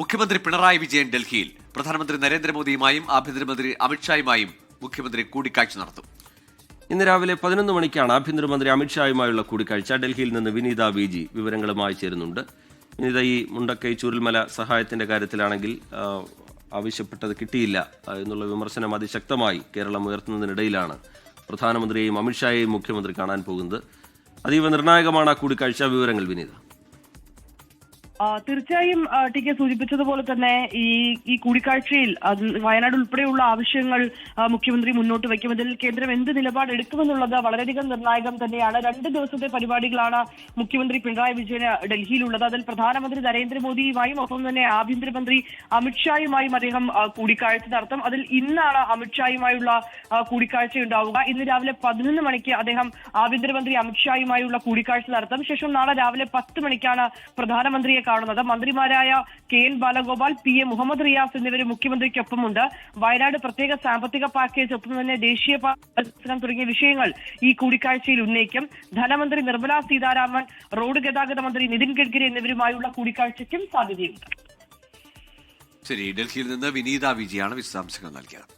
മുഖ്യമന്ത്രി പിണറായി വിജയൻ ഡൽഹിയിൽ പ്രധാനമന്ത്രി നരേന്ദ്രമോദിയുമായും ആഭ്യന്തരമന്ത്രി അമിത്ഷായുമായും മുഖ്യമന്ത്രി കൂടിക്കാഴ്ച നടത്തും. ഇന്ന് രാവിലെ പതിനൊന്ന് മണിക്കാണ് ആഭ്യന്തരമന്ത്രി അമിത്ഷായുമായുള്ള കൂടിക്കാഴ്ച. ഡൽഹിയിൽ നിന്ന് വിനീത വി ജി വിവരങ്ങളുമായി ചേരുന്നുണ്ട്. വിനീത ഈ മുണ്ടക്കൈ ചുരുൽമല സഹായത്തിന്റെ കാര്യത്തിലാണെങ്കിൽ ആവശ്യപ്പെട്ടത് കിട്ടിയില്ല എന്നുള്ള വിമർശനം അതിശക്തമായി കേരളം ഉയർത്തുന്നതിനിടയിലാണ് പ്രധാനമന്ത്രിയെയും അമിത്ഷായെയും മുഖ്യമന്ത്രി കാണാൻ പോകുന്നത്. അതീവ നിർണായകമാണ് ആ കൂടിക്കാഴ്ച. വിവരങ്ങൾ വിനീത. തീർച്ചയായും ടി കെ സൂചിപ്പിച്ചതുപോലെ തന്നെ ഈ ഈ കൂടിക്കാഴ്ചയിൽ അത് വയനാട് ഉൾപ്പെടെയുള്ള ആവശ്യങ്ങൾ മുഖ്യമന്ത്രി മുന്നോട്ട് വയ്ക്കും. ഇതിൽ കേന്ദ്രം എന്ത് നിലപാട് എടുക്കുമെന്നുള്ളത് വളരെയധികം നിർണായകം തന്നെയാണ്. രണ്ട് ദിവസത്തെ പരിപാടികളാണ് മുഖ്യമന്ത്രി പിണറായി വിജയന് ഡൽഹിയിലുള്ളത്. അതിൽ പ്രധാനമന്ത്രി നരേന്ദ്രമോദിയുമായും ഒപ്പം തന്നെ ആഭ്യന്തരമന്ത്രി അമിത്ഷായുമായും അദ്ദേഹം കൂടിക്കാഴ്ച നടത്തും. അതിൽ ഇന്നാണ് അമിത്ഷായുമായുള്ള കൂടിക്കാഴ്ച ഉണ്ടാവുക. ഇന്ന് രാവിലെ പതിനൊന്ന് മണിക്ക് അദ്ദേഹം ആഭ്യന്തരമന്ത്രി അമിത്ഷായുമായുള്ള കൂടിക്കാഴ്ച നടത്തും. ശേഷം നാളെ രാവിലെ പത്ത് മണിക്കാണ് പ്രധാനമന്ത്രിയെ കാണുന്നത്. മന്ത്രിമാരായ K N Balagopal P A Muhammad Riyas എന്നിവർ മുഖ്യമന്ത്രിക്കൊപ്പമുണ്ട്. വയനാട് പ്രത്യേക സാമ്പത്തിക പാക്കേജ് ഒപ്പം തന്നെ ദേശീയ തുടങ്ങിയ വിഷയങ്ങൾ ഈ കൂടിക്കാഴ്ചയിൽ ഉന്നയിക്കും. ധനമന്ത്രി നിർമ്മല സീതാരാമൻ റോഡ് ഗതാഗത മന്ത്രി നിതിൻ ഗഡ്കരി എന്നിവരുമായുള്ള കൂടിക്കാഴ്ചയ്ക്കും സാധ്യതയുണ്ട്. ശരി ഡൽഹിയിൽ നിന്ന് വിനീത വിജയാണ് വിശദാംശങ്ങൾ നൽകിയത്.